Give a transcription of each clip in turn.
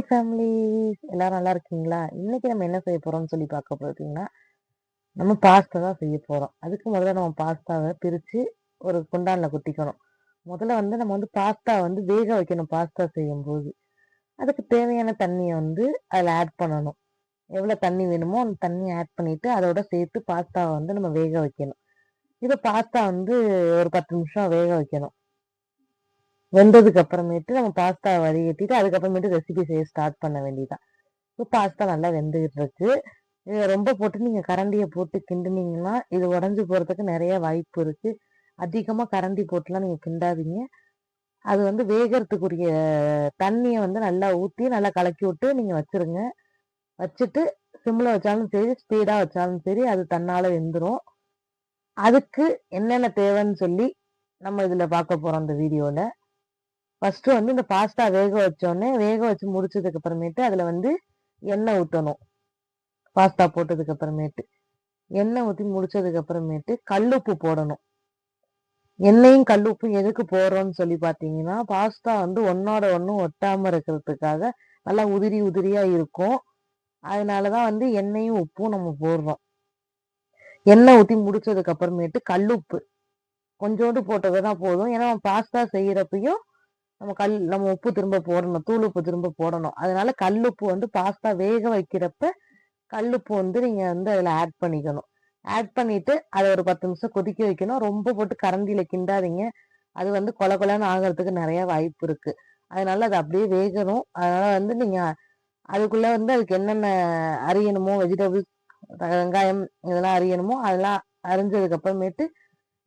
Hi families எல்லாரும் நல்லா இருக்கீங்களா? இன்னைக்கு நம்ம என்ன செய்ய போறோம்னு சொல்லி பார்க்க போறீங்கன்னா நம்ம பாஸ்தா தான் செய்ய போறோம். அதுக்கு முதல்ல நம்ம பாஸ்தாவை பிரித்து ஒரு குண்டானில் கொட்டிக்கணும். முதல்ல வந்து நம்ம வந்து பாஸ்தா வந்து வேக வைக்கணும் பாஸ்தா செய்யும்போது. அதுக்கு தேவையான தண்ணியை வந்து அதில் ஆட் பண்ணணும். எவ்வளோ தண்ணி வேணுமோ அந்த தண்ணியை ஆட் பண்ணிட்டு அதோட சேர்த்து பாஸ்தாவை வந்து நம்ம வேக வைக்கணும். இப்போ பாஸ்தா வந்து ஒரு பத்து நிமிஷம் வேக வைக்கணும். வெந்ததுக்கு அப்புறமேட்டு நம்ம பாஸ்தா வடிகட்டிட்டு அதுக்கப்புறமேட்டு ரெசிபி செய்ய ஸ்டார்ட் பண்ண வேண்டியதான் இப்போ பாஸ்தா நல்லா வெந்துகிட்டு இருக்கு. இதை ரொம்ப போட்டு நீங்கள் கரண்டியை போட்டு கிண்டுனீங்கன்னா இது உடஞ்சி போகிறதுக்கு நிறைய வாய்ப்பு இருக்கு. அதிகமாக கரண்டி போட்டுலாம் நீங்கள் கிண்டாதீங்க. அது வந்து வேகிறதுக்குரிய தண்ணியை வந்து நல்லா ஊற்றி நல்லா கலக்கி விட்டு நீங்கள் வச்சிருங்க. வச்சுட்டு சிம்மில் வச்சாலும் சரி ஸ்பீடாக வச்சாலும் சரி அது தன்னால் வெந்துடும் அதுக்கு என்னென்ன தேவைன்னு சொல்லி நம்ம இதில் பார்க்க போகிறோம் இந்த வீடியோவில் ஃபஸ்ட்டு வந்து இந்த பாஸ்தா வேக வச்சோடனே வேக வச்சு முடிச்சதுக்கு அப்புறமேட்டு அதில் வந்து எண்ணெய் ஊற்றணும் பாஸ்தா போட்டதுக்கு அப்புறமேட்டு எண்ணெய் ஊற்றி முடிச்சதுக்கு அப்புறமேட்டு கல்லுப்பு போடணும். எண்ணெயும் கல்லுப்பும் எதுக்கு போடுறோம்னு சொல்லி பார்த்தீங்கன்னா பாஸ்தா வந்து ஒன்னோட ஒன்றும் ஒட்டாமல் இருக்கிறதுக்காக நல்லா உதிரி உதிரியாக இருக்கும். அதனாலதான் வந்து எண்ணெயும் உப்பும் நம்ம போடுறோம். எண்ணெய் ஊற்றி முடிச்சதுக்கு அப்புறமேட்டு கல்லுப்பு. கொஞ்சோண்டு போட்டது தான் போதும். ஏன்னா பாஸ்தா செய்கிறப்பையும் நம்ம கல் நம்ம உப்பு திரும்ப போடணும் தூள் உப்பு திரும்ப போடணும். அதனால கல்லுப்பு வந்து பாஸ்தா வேக வைக்கிறப்ப கல்லுப்பு வந்து நீங்க வந்து அதில் ஆட் பண்ணிக்கணும். ஆட் பண்ணிட்டு அதை ஒரு பத்து நிமிஷம் கொதிக்க வைக்கணும். ரொம்ப போட்டு கரண்டியில கிண்டாதீங்க. அது வந்து கொல கொலன்னு ஆகிறதுக்கு நிறைய வாய்ப்பு இருக்கு. அதனால அது அப்படியே வேகணும். அதனால வந்து நீங்க அதுக்குள்ள வந்து அதுக்கு என்னென்ன அறியணுமோ வெஜிடபிள்ஸ் வெங்காயம் இதெல்லாம் அறியணுமோ அதெல்லாம் அறிஞ்சதுக்கு அப்புறமேட்டு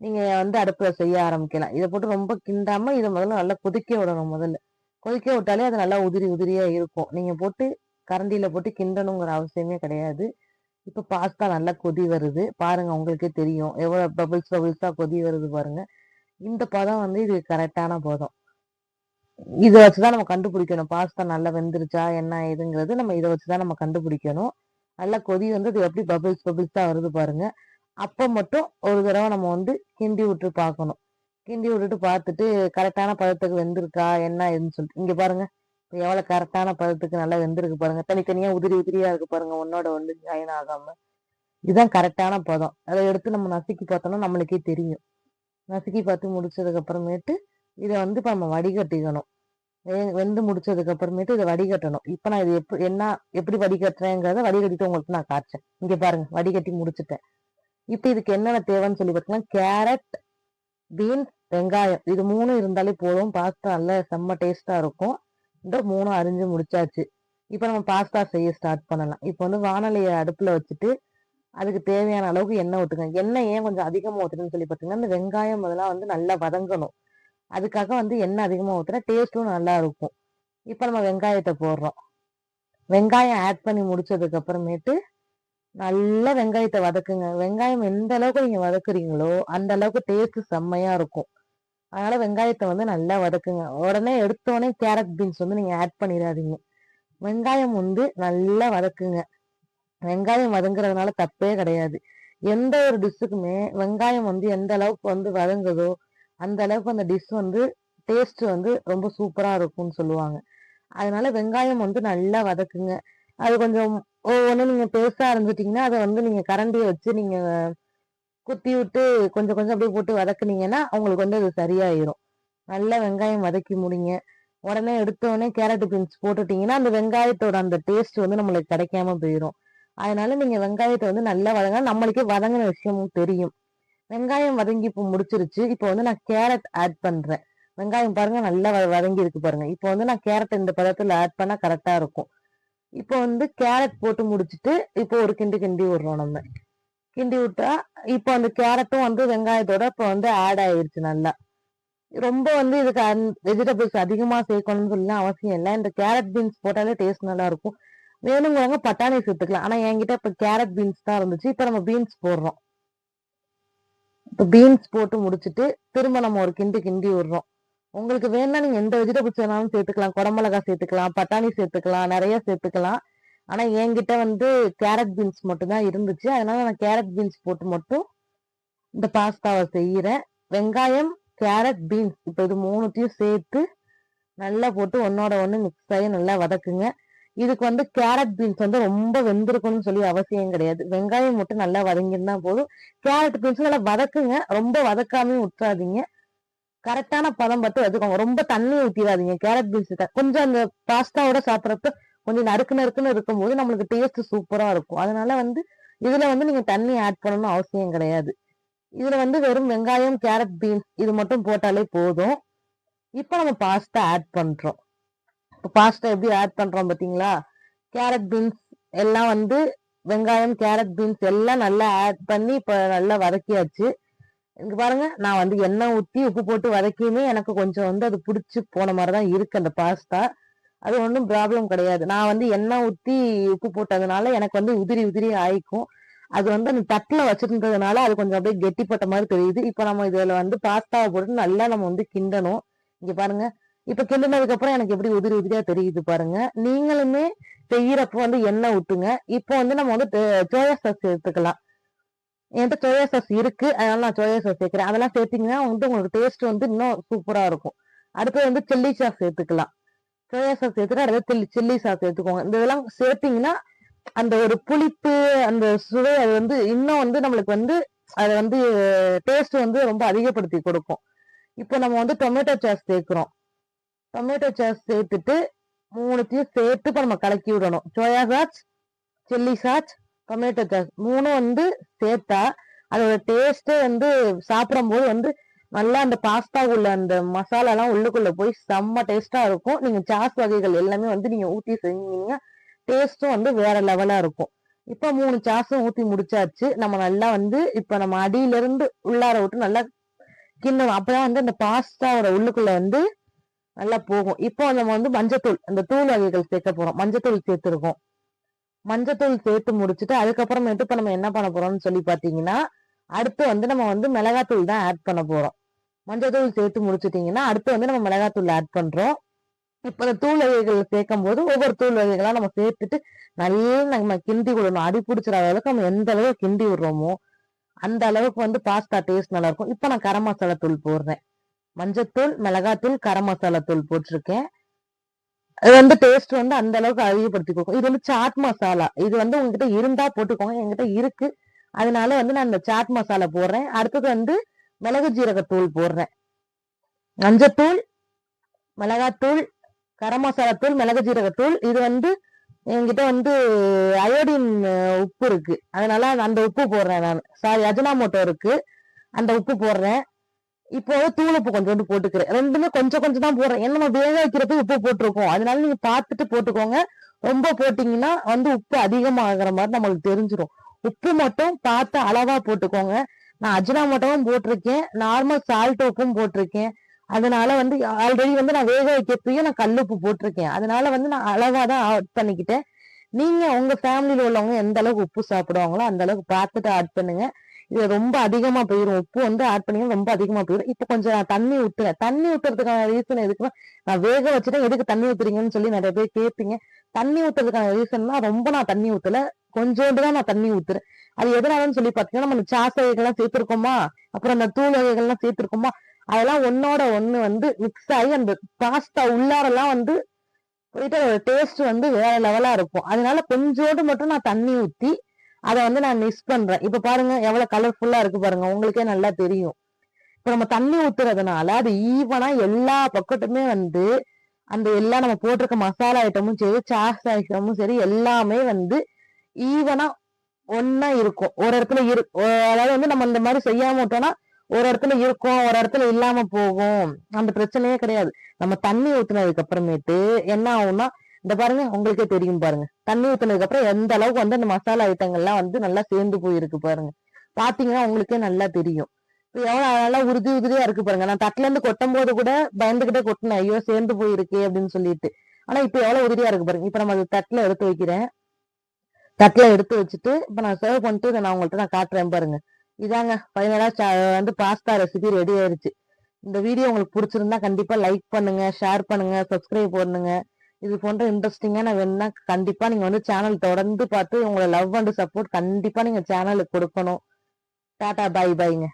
நீங்க வந்து அடுப்புல செய்ய ஆரம்பிக்கலாம். இதை போட்டு ரொம்ப கிண்டாம இதை முதல்ல நல்லா கொதிக்க விடணும் முதல்ல. கொதிக்க விட்டாலே அது நல்லா உதிரி உதிரியா இருக்கும். நீங்க போட்டு கரண்டியில போட்டு கிண்டணுங்கிற அவசியமே கிடையாது. இப்ப பாஸ்தா நல்லா கொதி வருது. பாருங்க உங்களுக்கே தெரியும். எவ்வளவு பபிள்ஸ் பபிள்ஸா கொதி வருது பாருங்க. இந்த பதம் வந்து இது கரெக்டான பதம். இதை வச்சுதான் நம்ம கண்டுபிடிக்கணும். பாஸ்தா நல்லா வெந்துருச்சா என்ன ஏதுங்கிறது நம்ம இதை வச்சுதான் நம்ம கண்டுபிடிக்கணும். நல்லா கொதி வந்து அது எப்படி பபிள்ஸ் தான் வருது பாருங்க. அப்போ மட்டும் ஒரு தடவை நம்ம வந்து கிண்டி விட்டு பார்க்கணும். கிண்டி விட்டுட்டு பார்த்துட்டு கரெக்டான பதத்துக்கு வெந்திருக்கா என்ன ஏதுன்னு சொல்லிட்டு இங்கே பாருங்க இப்போ கரெக்டான பதத்துக்கு நல்லா வெந்திருக்கு பாருங்க. தனித்தனியாக உதிரி உதிரியா இருக்கு பாருங்க ஒன்னோட ஒன்று ஜாயின் ஆகாம. இதுதான் கரெக்டான பதம். அதை எடுத்து நம்ம நசுக்கி பார்த்தோம்னா நம்மளுக்கே தெரியும். நசுக்கி பார்த்து முடிச்சதுக்கு அப்புறமேட்டு இதை வந்து இப்போ நம்ம வடிகட்டிக்கணும். வெந்து முடிச்சதுக்கு அப்புறமேட்டு இதை வடிகட்டணும். இப்போ நான் இது எப்படி என்ன எப்படி வடிகட்டுறேங்கிறத வடிகட்டிட்டு உங்களுக்கு நான் காய்ச்சேன் இங்கே பாருங்க வடிகட்டி முடிச்சிட்டேன். இப்போ இதுக்கு என்னென்ன தேவைன்னு சொல்லி பார்த்தீங்கன்னா கேரட் பீன்ஸ் வெங்காயம். இது மூணும் இருந்தாலே போதும். பாஸ்தா நல்ல செம்ம டேஸ்டா இருக்கும். இந்த மூணும் அரிஞ்சு முடிச்சாச்சு. இப்போ நம்ம பாஸ்தா செய்ய ஸ்டார்ட் பண்ணலாம். இப்போ வந்து வானொலியை அடுப்பில் வச்சுட்டு அதுக்கு தேவையான அளவுக்கு எண்ணெய் ஊற்றுங்க எண்ணெய் ஏன் கொஞ்சம் அதிகமாக ஊற்றுறேன்னு சொல்லி பார்த்தீங்கன்னா இந்த வெங்காயம் அதெல்லாம் வந்து நல்லா வதங்கணும். அதுக்காக வந்து எண்ணெய் அதிகமாக ஊற்றுனா டேஸ்ட்டும் நல்லா இருக்கும். இப்போ நம்ம வெங்காயத்தை போடுறோம். வெங்காயம் ஆட் பண்ணி முடிச்சதுக்கு அப்புறமேட்டு நல்லா வெங்காயத்தை வதக்குங்க. வெங்காயம் எந்த அளவுக்கு நீங்க வதக்குறீங்களோ அந்த அளவுக்கு டேஸ்ட் செம்மையா இருக்கும். அதனால வெங்காயத்தை வந்து நல்லா வதக்குங்க. உடனே எடுத்தோடனே கேரட் பீன்ஸ் வந்து நீங்க ஆட் பண்ணிடாதீங்க. வெங்காயம் வந்து நல்லா வதக்குங்க. வெங்காயம் வதங்குறதுனால தப்பே கிடையாது. எந்த ஒரு டிஷ்ஷுக்குமே வெங்காயம் வந்து எந்த அளவுக்கு வந்து வதங்குதோ அந்த அளவுக்கு அந்த டிஷ் வந்து டேஸ்ட் வந்து ரொம்ப சூப்பரா இருக்கும்னு சொல்லுவாங்க. அதனால வெங்காயம் வந்து நல்லா வதக்குங்க. அது கொஞ்சம் ஒவ்வொன்றும் நீங்கள் பெருசாக இருந்துட்டீங்கன்னா அதை வந்து நீங்கள் கரண்டியை வச்சு நீங்கள் குத்தி விட்டு கொஞ்சம் கொஞ்சம் அப்படியே போட்டு வதக்குனீங்கன்னா உங்களுக்கு வந்து அது சரியாயிரும். நல்லா வெங்காயம் வதக்கி முடிங்க. உடனே எடுத்த உடனே கேரட் பீன்ஸ் போட்டுட்டிங்கன்னா அந்த வெங்காயத்தோட அந்த டேஸ்ட் வந்து நம்மளுக்கு கிடைக்காம போயிடும் அதனால நீங்கள் வெங்காயத்தை வந்து நல்லா வதங்க நம்மளுக்கே வதங்கின விஷயமும் தெரியும். வெங்காயம் வதங்கி இப்போ முடிச்சிருச்சு. இப்போ வந்து நான் கேரட் ஆட் பண்ணுறேன் வெங்காயம் பாருங்க நல்லா வ- வதங்கி இருக்கு பாருங்க. இப்போ வந்து நான் கேரட் இந்த பதத்தில் ஆட் பண்ணால் கரெக்டாக இருக்கும். இப்போ வந்து கேரட் போட்டு முடிச்சுட்டு இப்போ ஒரு கிண்டி கிண்டி விடுறோம் நம்ம. கிண்டி விட்டா இப்போ அந்த கேரட்டும் வந்து வெங்காயத்தோட இப்போ வந்து ஆட் ஆயிடுச்சு நல்லா. ரொம்ப வந்து இதுக்கு வெஜிடபிள்ஸ் அதிகமாக சேர்க்கணும்னு சொல்லலாம் அவசியம் இல்லை. இந்த கேரட் பீன்ஸ் போட்டாலே டேஸ்ட் நல்லா இருக்கும். வேணுங்கிறவங்க பட்டாணி சேர்த்துக்கலாம் ஆனால் என்கிட்ட இப்போ கேரட் பீன்ஸ் தான் இருந்துச்சு. இப்போ நம்ம பீன்ஸ் போடுறோம். இப்போ பீன்ஸ் போட்டு முடிச்சிட்டு திரும்ப நம்ம ஒரு கிண்டி கிண்டி விடுறோம். உங்களுக்கு வேணா நீங்க எந்த வெஜிடபிள்ஸ் வேணாலும் சேர்த்துக்கலாம். குடமிளகா சேர்த்துக்கலாம் பட்டாணி சேர்த்துக்கலாம் நிறைய சேர்த்துக்கலாம். ஆனா என்கிட்ட வந்து கேரட் பீன்ஸ் மட்டும் தான் இருந்துச்சு. அதனால நான் கேரட் பீன்ஸ் போட்டு மட்டும் இந்த பாஸ்தாவை செய்யறேன். வெங்காயம் கேரட் பீன்ஸ் இப்போ இது மூணுத்தையும் சேர்த்து நல்லா போட்டு ஒன்னோட ஒன்று மிக்ஸ் ஆகி நல்லா வதக்குங்க. இதுக்கு வந்து கேரட் பீன்ஸ் வந்து ரொம்ப வெந்திருக்கணும்னு சொல்லி அவசியம் கிடையாது. வெங்காயம் மட்டும் நல்லா வதங்கிருந்தா போதும். கேரட் பீன்ஸ் நல்லா வதக்குங்க. ரொம்ப வதக்காமையும் விட்டுறாதீங்க கரெக்டான பதம் பார்த்து வச்சுக்கோங்க. ரொம்ப தண்ணி ஊற்றிடாதீங்க கேரட் பீன்ஸ் கொஞ்சம் அந்த பாஸ்தாவோட சாப்பிட்றப்ப கொஞ்சம் நறுக்கு நறுக்குன்னு இருக்கும்போது நம்மளுக்கு டேஸ்ட் சூப்பரா இருக்கும். அதனால வந்து இதுல வந்து நீங்க தண்ணி ஆட் பண்ணணும் அவசியம் கிடையாது. இதுல வந்து வெறும் வெங்காயம் கேரட் பீன்ஸ் இது மட்டும் போட்டாலே போதும். இப்போ நம்ம பாஸ்தா ஆட் பண்றோம். இப்போ பாஸ்தா எப்படி ஆட் பண்றோம் பாத்தீங்களா கேரட் பீன்ஸ் எல்லாம் வந்து வெங்காயம் கேரட் பீன்ஸ் எல்லாம் நல்லா ஆட் பண்ணி இப்போ நல்லா வதக்கியாச்சு. இங்க பாருங்க நான் வந்து எண்ணெய் ஊத்தி உப்பு போட்டு வதக்கியுமே எனக்கு கொஞ்சம் வந்து அது பிடிச்சி போன மாதிரி தான் இருக்கு அந்த பாஸ்தா அது ஒன்றும் ப்ராப்ளம் கிடையாது. நான் வந்து எண்ணெய் ஊத்தி உப்பு போட்டதுனால எனக்கு வந்து உதிரி உதிரி ஆயிக்கும். அது வந்து அந்த தட்டில் வச்சிருந்ததுனால அது கொஞ்சம் அப்படியே கெட்டிப்பட்ட மாதிரி தெரியுது. இப்போ நம்ம இதில் வந்து பாஸ்தாவை போட்டு நல்லா நம்ம வந்து கிண்டணும். இங்கே பாருங்க இப்போ கிண்டினதுக்கு அப்புறம் எனக்கு எப்படி உதிரி உதிரியாக தெரியுது பாருங்க. நீங்களுமே செய்யறப்ப வந்து எண்ணெய் ஊட்டுங்க இப்போ வந்து நம்ம வந்து சோயா சாஸ் சேர்த்துக்கலாம். என்கிட்ட சோயா சாஸ் இருக்கு. அதனால நான் சோயா சாஸ் சேர்க்கிறேன். அதெல்லாம் சேர்த்தீங்கன்னா வந்து உங்களுக்கு டேஸ்ட் வந்து இன்னும் சூப்பரா இருக்கும். அடுத்து வந்து சில்லி சாஸ் சேர்த்துக்கலாம். சோயா சாஸ் சேர்த்துட்டு அடுத்து சில்லி சில்லி சாஸ் சேர்த்துக்கோங்க. இந்த இதெல்லாம் சேர்த்தீங்கன்னா அந்த ஒரு புளிப்பு அந்த சுவை அது வந்து இன்னும் வந்து நம்மளுக்கு வந்து அதை வந்து டேஸ்ட் வந்து ரொம்ப அதிகப்படுத்தி கொடுக்கும். இப்போ நம்ம வந்து டொமேட்டோ சாஸ் சேர்க்கிறோம். டொமேட்டோ சாஸ் சேர்த்துட்டு மூணுத்தையும் சேர்த்து இப்போ நம்ம கலக்கி விடணும். Soya sauce chilli sauce tomato sauce மூணும் வந்து சேர்த்தா அதோட டேஸ்ட்டே வந்து சாப்பிடும்போது வந்து நல்லா அந்த பாஸ்தாக்குள்ள அந்த மசாலாலாம் உள்ளுக்குள்ள போய் செம்ம டேஸ்டா இருக்கும். நீங்க சாஸ் வகைகள் எல்லாமே வந்து நீங்க ஊத்தி செஞ்சீங்கன்னா டேஸ்ட்டும் வந்து வேற லெவலா இருக்கும். இப்ப மூணு சாஸும் ஊத்தி முடிச்சாச்சு. நம்ம நல்லா வந்து இப்ப நம்ம அடியில இருந்து உள்ளார விட்டு நல்லா கிண்ணணும். அப்பதான் வந்து அந்த பாஸ்தாவோட உள்ளுக்குள்ள வந்து நல்லா போகும். இப்போ நம்ம வந்து மஞ்சத்தூள் அந்த தூள் வகைகள் சேர்க்க போறோம். மஞ்சத்தூள் சேர்த்துருக்கோம். மஞ்சத்தூள் சேர்த்து முடிச்சுட்டு அதுக்கப்புறமேட்டு இப்போ நம்ம என்ன பண்ண போறோம்னு சொல்லி பார்த்தீங்கன்னா அடுத்து வந்து நம்ம வந்து மிளகாத்தூள் தான் ஆட் பண்ண போறோம். மஞ்சத்தூள் சேர்த்து முடிச்சிட்டிங்கன்னா அடுத்து வந்து நம்ம மிளகாத்தூள் ஆட் பண்றோம். இப்போ இந்த தூள் வகைகள் சேர்க்கும் போது ஒவ்வொரு தூள் வகைகளாக நம்ம சேர்த்துட்டு நல்லா நம்ம கிண்டி விடணும். அடி பிடிச்சிற அளவுக்கு நம்ம எந்த அளவுக்கு கிண்டி விடுறோமோ அந்த அளவுக்கு வந்து பாஸ்தா டேஸ்ட் நல்லா இருக்கும். இப்போ நான் கரம் மசாலா தூள் போடுறேன். மஞ்சத்தூள் மிளகாத்தூள் கரம் மசாலா தூள் போட்டிருக்கேன். இது வந்து டேஸ்ட் வந்து அந்த அளவுக்கு அதிகப்படுத்தி கொடுக்கும் இது வந்து சாட் மசாலா இது வந்து உங்ககிட்ட இருந்தா போட்டுக்கோங்க. என்கிட்ட இருக்கு. அதனால வந்து நான் இந்த சாட் மசாலா போடுறேன். அடுத்தது வந்து மிளகு ஜீரகத்தூள் போடுறேன். மஞ்சத்தூள் மிளகாத்தூள் கரம் மசாலா தூள் மிளகு ஜீரகத்தூள் இது வந்து என்கிட்ட வந்து அயோடின் உப்பு இருக்கு. அதனால அந்த உப்பு போடுறேன் நான். சாரி அஜினாமோட்டோ இருக்கு. அந்த உப்பு போடுறேன். இப்போ தூள் உப்பு கொஞ்சோண்டு போட்டுக்கிறேன். ரெண்டுமே கொஞ்சம் கொஞ்சம் தான் போடுறேன். ஏன்னா நம்ம வேக வைக்கிறப்ப உப்பு போட்டிருக்கோம். அதனால நீங்க பார்த்துட்டு போட்டுக்கோங்க. ரொம்ப போட்டீங்கன்னா வந்து உப்பு அதிகமாகிற மாதிரி நம்மளுக்கு தெரிஞ்சிடும் உப்பு மட்டும் பார்த்து அளவா போட்டுக்கோங்க. நான் அஜினாமோட்டோவும் போட்டிருக்கேன். நார்மல் சால்ட் உப்பும் போட்டிருக்கேன். அதனால வந்து ஆல்ரெடி வந்து நான் வேக வைக்கிறப்பையும் நான் கல்லுப்பு போட்டிருக்கேன். அதனால வந்து நான் அளவா தான் ஆட் பண்ணிக்கிட்டேன். நீங்க உங்க ஃபேமிலியில உள்ளவங்க எந்த அளவுக்கு உப்பு சாப்பிடுவாங்களோ அந்த அளவுக்கு பார்த்துட்டு ஆட் பண்ணுங்க. இது ரொம்ப அதிகமா போயிடும் உப்பு வந்து ஆட் பண்ணி ரொம்ப அதிகமா போயிடும் இப்ப கொஞ்சம் நான் தண்ணி ஊத்துறேன். தண்ணி ஊத்துறதுக்கான ரீசன் எதுக்குன்னா நான் வேக வச்சுட்டேன் எதுக்கு தண்ணி ஊத்துறீங்கன்னு சொல்லி நிறைய பேர் கேட்பீங்க. தண்ணி ஊத்துறதுக்கான ரீசன்னா ரொம்ப நான் தண்ணி ஊத்தல. கொஞ்சோண்டு தான் நான் தண்ணி ஊத்துறேன். அது எதனாலன்னு சொல்லி பாத்தீங்கன்னா நம்ம சாஸ் வகைகள்லாம் சேர்த்திருக்கோமா? அப்புறம் அந்த தூள் வகைகள்லாம் சேர்த்திருக்கோமா? அதெல்லாம் ஒன்னோட ஒண்ணு வந்து மிக்ஸ் ஆகி அந்த பாஸ்தா உள்ளாரெல்லாம் வந்து போயிட்டு டேஸ்ட் வந்து வேற லெவலா இருக்கும். அதனால கொஞ்சோண்டு மட்டும் நான் தண்ணி ஊத்தி அதை வந்து நான் மிக்ஸ் பண்றேன். இப்ப பாருங்க எவ்வளவு கலர்ஃபுல்லா இருக்கு பாருங்க. உங்களுக்கே நல்லா தெரியும். இப்ப நம்ம தண்ணி ஊத்துறதுனால அது ஈவனா எல்லா பக்கத்துமே வந்து அந்த எல்லா நம்ம போட்டிருக்க மசாலா ஐட்டமும் சரி சாஸ் ஐட்டமும் சரி எல்லாமே வந்து ஈவனா ஒன்னா இருக்கும். ஒரு இடத்துல இரு அதாவது வந்து நம்ம இந்த மாதிரி செய்யாம விட்டோம்னா ஒரு இடத்துல இருக்கும் ஒரு இடத்துல இல்லாம போகும். அந்த பிரச்சனையே கிடையாது. நம்ம தண்ணி ஊத்துனதுக்கு அப்புறமேட்டு என்ன ஆகும்னா இந்த பாருங்க உங்களுக்கே தெரியும் பாருங்க. தண்ணி ஊத்துனதுக்கு அப்புறம் எந்த அளவுக்கு வந்து அந்த மசாலா ஐட்டங்கள்லாம் வந்து நல்லா சேர்ந்து போயிருக்கு பாருங்க. பாத்தீங்கன்னா உங்களுக்கே நல்லா தெரியும். எவ்வளவு நல்லா உறுதி உறுதியா இருக்கு பாருங்க. நான் தட்டுல இருந்து கொட்டும் போது கூட பயந்துகிட்டே கொட்டினேன். ஐயோ சேர்ந்து போயிருக்கு அப்படின்னு சொல்லிட்டு. ஆனா இப்ப எவ்வளவு உறுதியா இருக்கு பாருங்க. இப்ப நம்ம அது தட்டுல எடுத்து வைக்கிறேன். தட்டுல எடுத்து வச்சுட்டு இப்ப நான் சர்வ் பண்ணிட்டு இதை நான் உங்கள்கிட்ட நான் காட்டுறேன் பாருங்க. இதாங்க ஃபைனலா வந்து பாஸ்தா ரெசிபி ரெடி ஆயிருச்சு. இந்த வீடியோ உங்களுக்கு பிடிச்சிருந்தா கண்டிப்பா லைக் பண்ணுங்க ஷேர் பண்ணுங்க சப்ஸ்கிரைப் பண்ணுங்க. இது போன்ற இன்ட்ரெஸ்டிங்கான வேணும்னா கண்டிப்பா நீங்க வந்து சேனல் தொடர்ந்து பார்த்து உங்களை லவ் அண்ட் சப்போர்ட் கண்டிப்பா நீங்க சேனலுக்கு கொடுக்கணும். டாடா பாய் பாய்ங்க